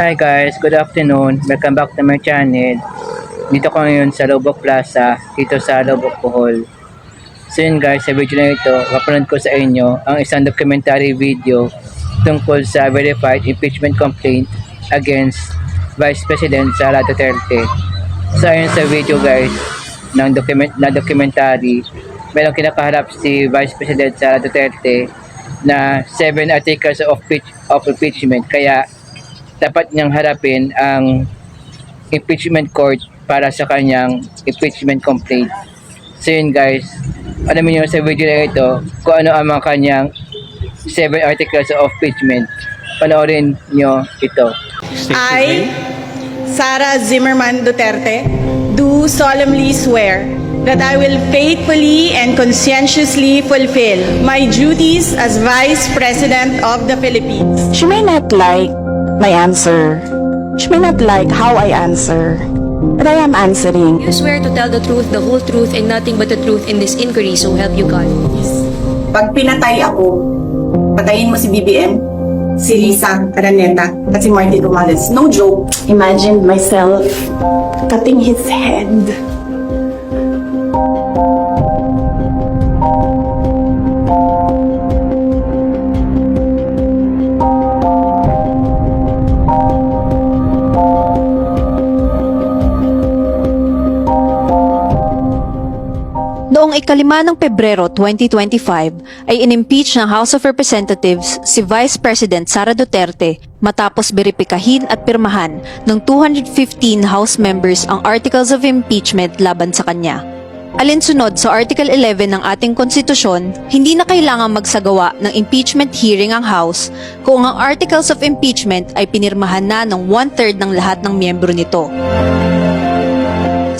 Hi guys, good afternoon. Welcome back to my channel. Dito ko ngayon sa Lobok Plaza, dito sa Lobok Bohol. So yun guys, sa video na ito, kapanood ko sa inyo ang isang documentary video tungkol sa verified impeachment complaint against Vice President Sara Duterte. So ayun sa video guys, ng document na documentary, merong kinakaharap si Vice President Sara Duterte na seven articles of, of impeachment. Kaya dapat niyang harapin ang impeachment court para sa kanyang impeachment complaint. So yun guys, alamin niyo sa video na ito kung ano ang mga kanyang seven articles of impeachment. Panoorin niyo ito. I, Sara Zimmerman Duterte, do solemnly swear that I will faithfully and conscientiously fulfill my duties as Vice President of the Philippines. She may not like my answer. She may not like how I answer. But I am answering. You swear to tell the truth, the whole truth, and nothing but the truth in this inquiry, so help you God. Pag pinatay ako, patayin mo si BBM, si Lisa Araneta, at si Martin Romales. No joke. Imagined myself cutting his head. Ikalima ng Pebrero 2025 ay inimpeach ng House of Representatives si Vice President Sara Duterte matapos beripikahin at pirmahan ng 215 House members ang Articles of Impeachment laban sa kanya. Alinsunod sa Article 11 ng ating konstitusyon, hindi na kailangang magsagawa ng impeachment hearing ang House kung ang Articles of Impeachment ay pinirmahan na ng one-third ng lahat ng miyembro nito.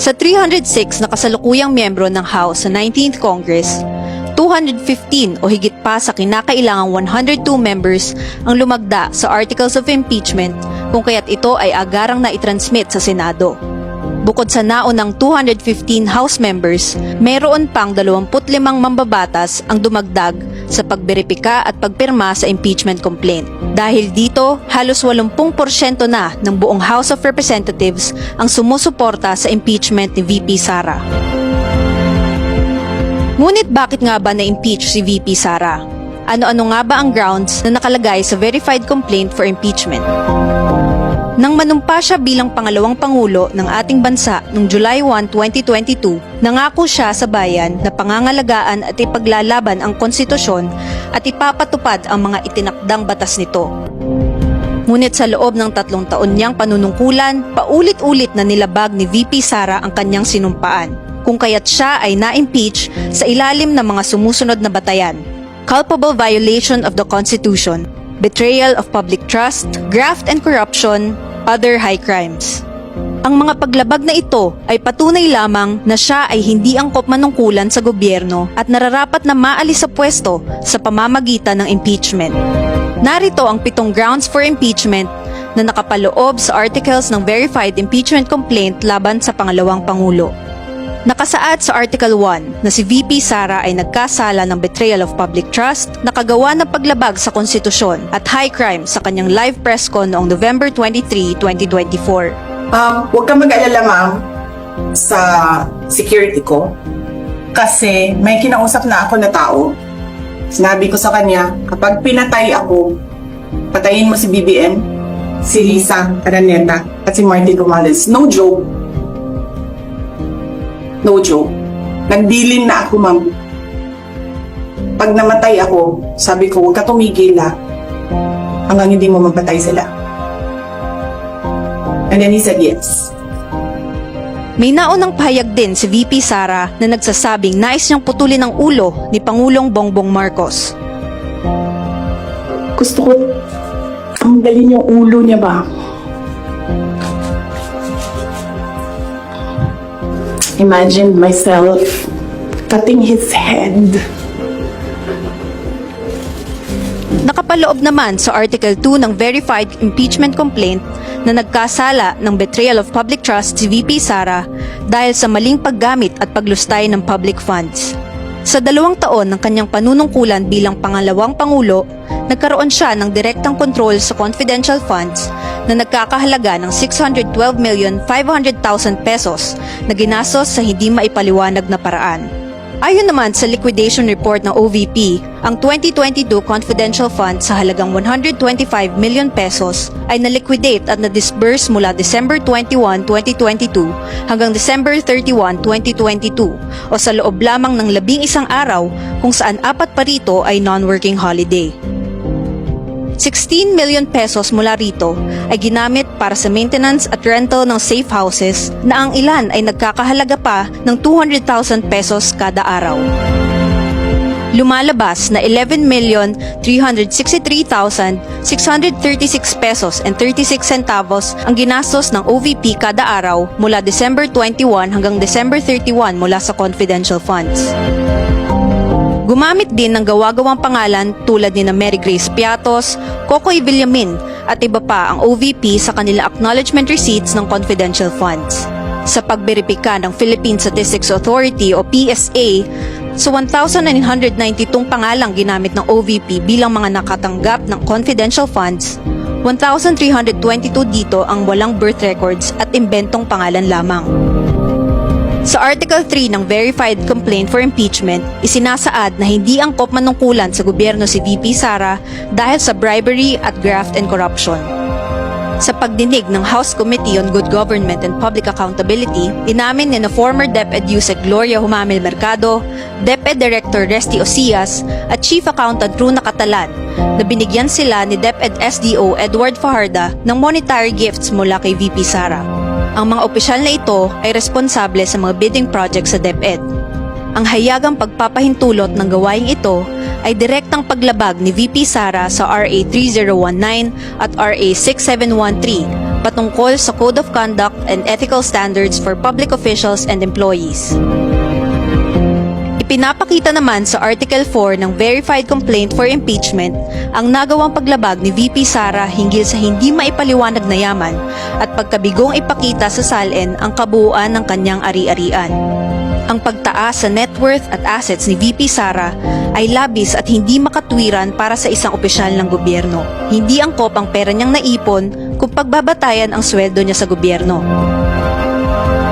Sa 306 na kasalukuyang miyembro ng House sa 19th Congress, 215 o higit pa sa kinakailangang 102 members ang lumagda sa Articles of Impeachment kung kaya't ito ay agarang na itransmit sa Senado. Bukod sa naunang 215 House members, mayroon pang 25 mambabatas ang dumagdag sa pagberipika at pagpirma sa impeachment complaint. Dahil dito, halos 80% na ng buong House of Representatives ang sumusuporta sa impeachment ni VP Sara. Ngunit bakit nga ba na-impeach si VP Sara? Ano-ano nga ba ang grounds na nakalagay sa verified complaint for impeachment? Nang manumpa siya bilang pangalawang pangulo ng ating bansa noong July 1, 2022, nangako siya sa bayan na pangangalagaan at ipaglalaban ang konstitusyon at ipapatupad ang mga itinakdang batas nito. Ngunit sa loob ng tatlong taon niyang panunungkulan, paulit-ulit na nilabag ni VP Sara ang kanyang sinumpaan, kung kaya't siya ay na-impeach sa ilalim ng mga sumusunod na batayan. Culpable violation of the Constitution, betrayal of public trust, graft and corruption, other high crimes. Ang mga paglabag na ito ay patunay lamang na siya ay hindi angkop manungkulan sa gobyerno at nararapat na maalis sa pwesto sa pamamagitan ng impeachment. Narito ang pitong grounds for impeachment na nakapaloob sa articles ng verified impeachment complaint laban sa pangalawang pangulo. Nakasaad sa Article 1 na si VP Sara ay nagkasala ng betrayal of public trust, nakagawa ng paglabag sa konstitusyon at high crime sa kanyang live press con noong November 23, 2024. Um, huwag kang mag-alala, ma'am, sa security ko. Kasi may kinausap na ako na tao. Sinabi ko sa kanya, kapag pinatay ako, patayin mo si BBM, si Lisa Araneta, at si Martin Romales. No joke. No joke. Nagdilin na ako, ma'am. Pag namatay ako, sabi ko, huwag ka tumigil ha. Hanggang hindi mo mapatay sila. And then he said yes. May naunang pahayag din si VP Sara na nagsasabing nais niyang putulin ang ulo ni Pangulong Bongbong Marcos. Gusto ko tanggalin yung ulo niya ba? Imagined myself cutting his head. Nakapaloob naman sa Article 2 ng Verified Impeachment Complaint na nagkasala ng betrayal of public trust si VP Sara dahil sa maling paggamit at paglustay ng public funds. Sa dalawang taon ng kanyang panunungkulan bilang pangalawang pangulo, nagkaroon siya ng direktang kontrol sa confidential funds na nagkakahalaga ng 612,500,000 pesos na ginastos sa hindi maipaliwanag na paraan. Ayon naman sa liquidation report ng OVP, ang 2022 confidential fund sa halagang 125 million pesos ay na-liquidate at na-disburse mula December 21, 2022 hanggang December 31, 2022 o sa loob lamang ng labing isang araw kung saan apat pa rito ay non-working holiday. 16 million pesos mula rito ay ginamit para sa maintenance at rental ng safe houses na ang ilan ay nagkakahalaga pa ng 200,000 pesos kada araw. Lumalabas na 11,363,636 pesos and 36 centavos ang ginastos ng OVP kada araw mula December 21 hanggang December 31 mula sa confidential funds. Gumamit din ng gawa-gawang pangalan tulad ni na Mary Grace Piatos, Kokoy Villamin at iba pa ang OVP sa kanila acknowledgement receipts ng confidential funds. Sa pagberipika ng Philippine Statistics Authority o PSA, sa 1,992 pangalang ginamit ng OVP bilang mga nakatanggap ng confidential funds, 1,322 dito ang walang birth records at imbentong pangalan lamang. Sa Article 3 ng Verified Complaint for Impeachment, isinasaad na hindi angkop manungkulan sa gobyerno si VP Sara dahil sa bribery at graft and corruption. Sa pagdinig ng House Committee on Good Government and Public Accountability, inamin ni na former DepEd Yusek Gloria Humamil Mercado, DepEd Director Resty Osias at Chief Accountant Runa Catalan na binigyan sila ni DepEd SDO Edward Fajarda ng monetary gifts mula kay VP Sara. Ang mga opisyal na ito ay responsable sa mga bidding projects sa DepEd. Ang hayagang pagpapahintulot ng gawaing ito ay direktang paglabag ni VP Sara sa RA 3019 at RA 6713 patungkol sa Code of Conduct and Ethical Standards for Public Officials and Employees. Ipinapakita naman sa Article 4 ng Verified Complaint for Impeachment ang nagawang paglabag ni VP Sara hinggil sa hindi maipaliwanag na yaman at pagkabigong ipakita sa salin ang kabuuan ng kanyang ari-arian. Ang pagtaas sa net worth at assets ni VP Sara ay labis at hindi makatwiran para sa isang opisyal ng gobyerno. Hindi angkop ang pera niyang naipon kung pagbabatayan ang sweldo niya sa gobyerno.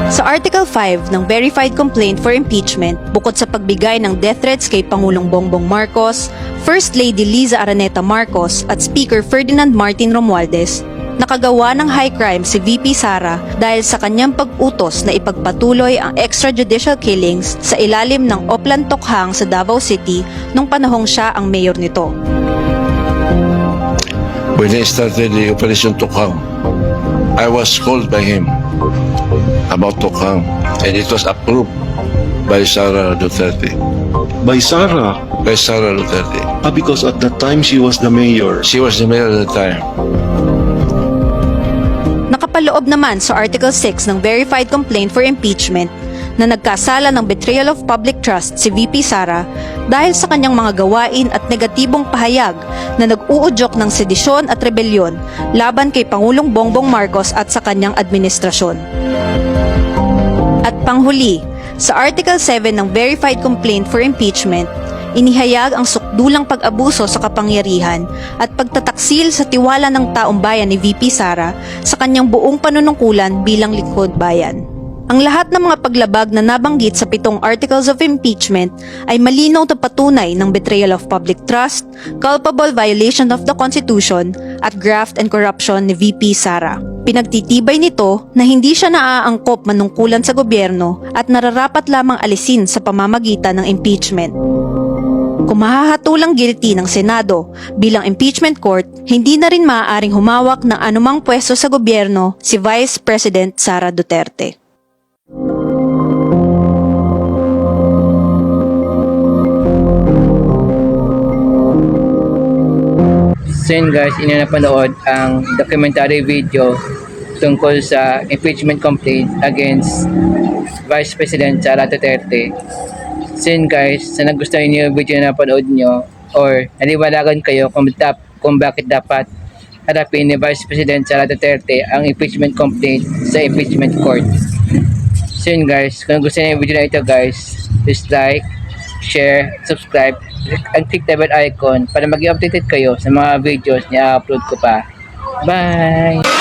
Sa Article 5 ng Verified Complaint for Impeachment, bukod sa pagbigay ng death threats kay Pangulong Bongbong Marcos, First Lady Liza Araneta Marcos at Speaker Ferdinand Martin Romualdez, nakagawa ng high crime si VP Sara dahil sa kanyang pag-utos na ipagpatuloy ang extrajudicial killings sa ilalim ng Oplan Tokhang sa Davao City nung panahong siya ang mayor nito. when he started the Operation Tokhang, I was called by him about Tokhang, and it was approved by Sara Duterte. by Sarah By Sara Duterte. ah, because at that time she was the mayor. She was the mayor at the time. Nakapaloob naman sa Article 6 ng Verified Complaint for Impeachment na nagkasala ng betrayal of public trust si VP Sara dahil sa kanyang mga gawain at negatibong pahayag na nag-uudyok ng sedisyon at rebelyon laban kay Pangulong Bongbong Marcos at sa kanyang administrasyon. At panghuli, sa Article 7 ng Verified Complaint for Impeachment, inihayag ang sukdulang pag-abuso sa kapangyarihan at pagtataksil sa tiwala ng taong bayan ni VP Sara sa kanyang buong panunungkulan bilang likod bayan. Ang lahat ng mga paglabag na nabanggit sa pitong articles of impeachment ay malinaw na patunay ng betrayal of public trust, culpable violation of the Constitution, at graft and corruption ni VP Sara. Pinagtitibay nito na hindi siya naaangkop manungkulan sa gobyerno at nararapat lamang alisin sa pamamagitan ng impeachment. Kung mahahatulang guilty ng Senado bilang impeachment court, hindi na rin maaaring humawak ng anumang pwesto sa gobyerno si Vice President Sara Duterte. So yun guys, inyo napanood ang documentary video tungkol sa impeachment complaint against Vice President Sara Duterte. So yun guys, sa nagustuhan niyo yung video na napanood nyo or naliwalagan kayo kung, tap, kung bakit dapat harapin ni Vice President Sara Duterte ang impeachment complaint sa impeachment court. So guys, kung gusto niyo yung video na ito guys, please like, share, subscribe, and click the bell icon para maging updated kayo sa mga videos na upload ko pa. Bye!